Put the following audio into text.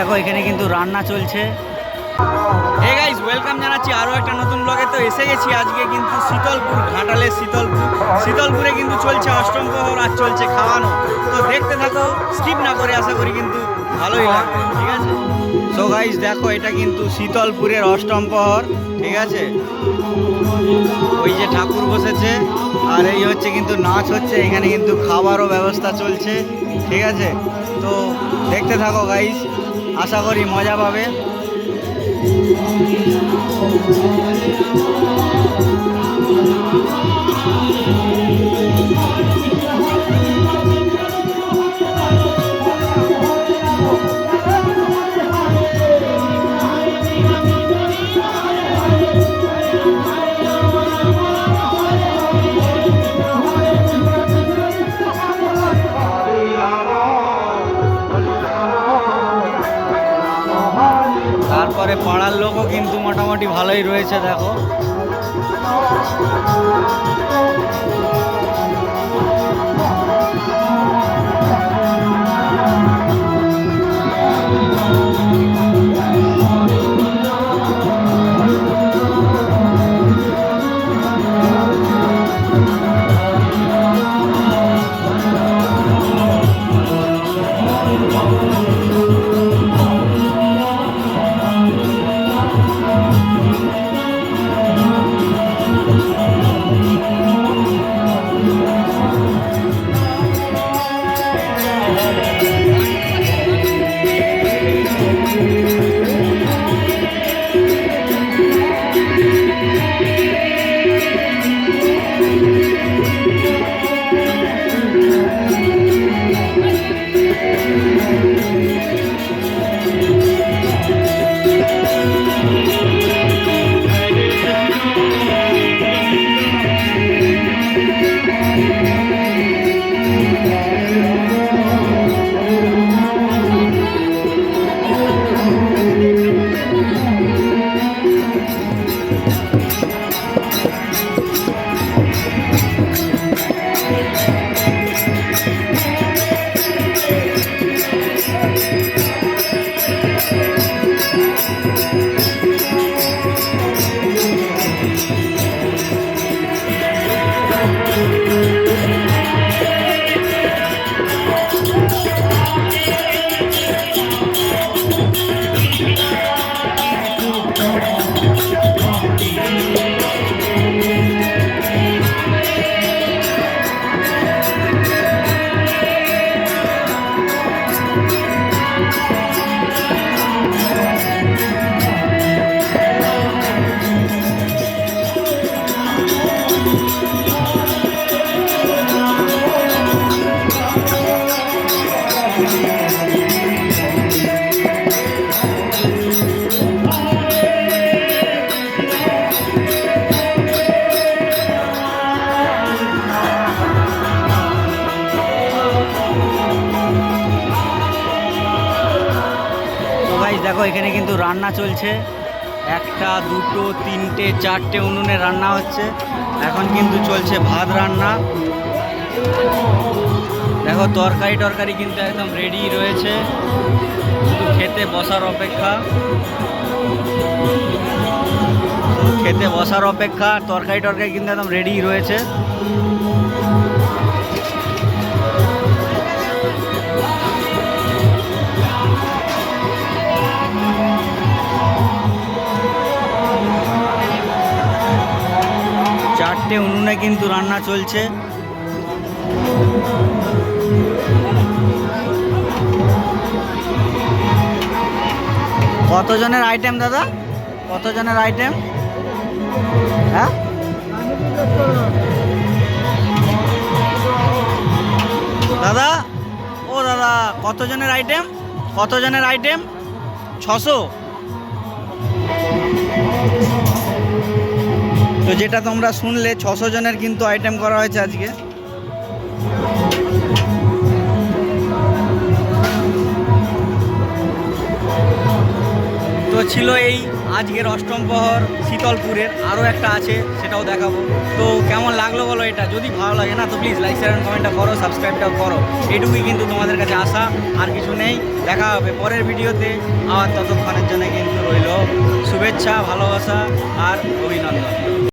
দেখো এখানে কিন্তু রান্না চলছে। হে গাইস ওয়েলকাম জানাচ্ছি আরও একটা নতুন ব্লগে তো এসে গেছি আজকে কিন্তু শীতলপুর, ঘাটালে শীতলপুর। শীতলপুরে কিন্তু চলছে অষ্টম প্রহর আর চলছে খাওয়ানো। তো দেখতে থাকো স্কিপ না করে আশা করি কিন্তু ভালোই লাগবে, ঠিক আছে? সো গাইস দেখো, এটা কিন্তু শীতলপুরের অষ্টম প্রহর, ঠিক আছে? ওই যে ঠাকুর বসেছে, আর এই হচ্ছে কিন্তু নাচ হচ্ছে, এখানে কিন্তু খাবারও ব্যবস্থা চলছে, ঠিক আছে? তো দেখতে থাকো গাইস আশা করি মজা পাবে। Thank you. তারপরে পাড়ার লোকও কিন্তু মোটামুটি ভালোই রয়েছে দেখো। দেখো, এখানে কিন্তু রান্না চলছে। একটা, দুটো, তিনটে, চারটে উনুনে রান্না হচ্ছে। এখন কিন্তু চলছে ভাত রান্না। দেখো, তরকারি, টরকারি কিন্তু একদম রেডি রয়েছে। শুধু খেতে বসার অপেক্ষা। খেতে বসার অপেক্ষা। তরকারি, টরকারি কিন্তু একদম রেডি রয়েছে। চারটে উনুনে কিন্তু রান্না চলছে। কতজনের আইটেম দাদা? কতজনের আইটেম হ্যাঁ? দাদা? ও দাদা, কতজনের আইটেম কতজনের আইটেম ছশো? তো যেটা তোমরা শুনলে, ছশো জনের কিন্তু আইটেম করা হয়েছে আজকে। তো ছিল এই আজকের অষ্টম প্রহর শীতলপুরের। আরও একটা আছে, সেটাও দেখাবো। তো কেমন লাগল বলো এটা? যদি ভালো লাগে না, তো প্লিজ লাইক শেয়ার অ্যান্ড কমেন্টটা করো সাবস্ক্রাইবটাও করো। এটুকুই কিন্তু তোমাদের কাছে আসা আর কিছু নেই। দেখা হবে পরের ভিডিওতে। আবার ততক্ষণের জন্য কিন্তু রইল। শুভেচ্ছা, ভালোবাসা, আর অভিনন্দন।